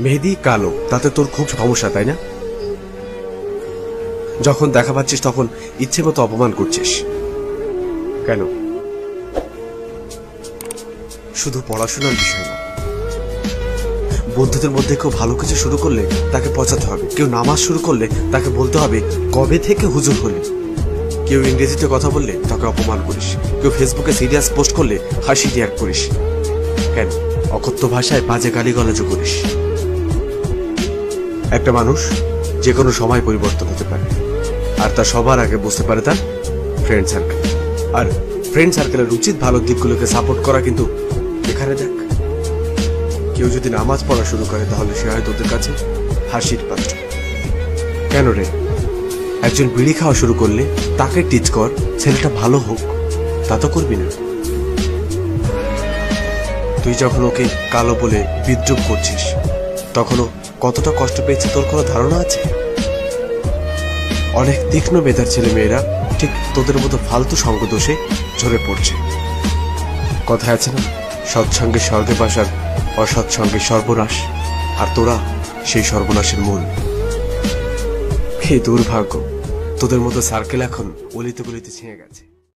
মেহেদি কালো, তাতে তোর খুব সমস্যা, তাই না? যখন দেখা পাচ্ছিস, তখন ইচ্ছে মতো অপমান করছিস। কেন? শুধু পড়াশোনার বিষয় না। বন্ধুদের মধ্যে কেউ ভালো কিছু শুরু করলে তাকে পচাতে হবে। কেউ নামাজ শুরু করলে তাকে বলতে হবে, কবে থেকে হুজুর হলে? কেউ ইংরেজিতে কথা বললে তাকে অপমান করিস। কেউ ফেসবুকে সিরিয়াস পোস্ট করলে হাসি রিয়াক্ট করিস। কেন? অকথ্য ভাষায় বাজে গালিগালাজও করিস। একটা মানুষ যে কোনো সময় পরিবর্তন হতে পারে। আর তা সবার আগে বুঝতে পারে তার ফ্রেন্ড সার্কেল আর ফ্রেন্ড সার্কেলের উচিত ভালো দিকগুলোকে সাপোর্ট করা কিন্তু এখানে দেখ কেউ যদি নামাজ পড়া শুরু করে, তাহলে সে হয় তোদের কাছে হাসির পাত্র। কেন রে? একজন বিড়ি খাওয়া শুরু করলে তাকে টিচ কর, ছেলেটা ভালো হোক, তা তো করবি না। তুই যখন ওকে কালো বলে বিদ্রুপ করছিস তখনও কতটা কষ্ট পেয়েছে তোর কোনো ধারণা আছে? অনেক তীক্ষ্ণ মেধার ছেলে মেয়েরা ঠিক তোদের মতো ফালতু সঙ্গ দোষে ঝরে পড়ছে। কথায় আছে না? সৎসঙ্গে স্বর্গে বাসার অসৎসঙ্গে সর্বনাশ। আর তোরা সেই সর্বনাশের মূল। হে দুর্ভাগ্য, তোদের মতো সার্কেল এখন অলিতে গলিতে ছিঁড়ে গেছে।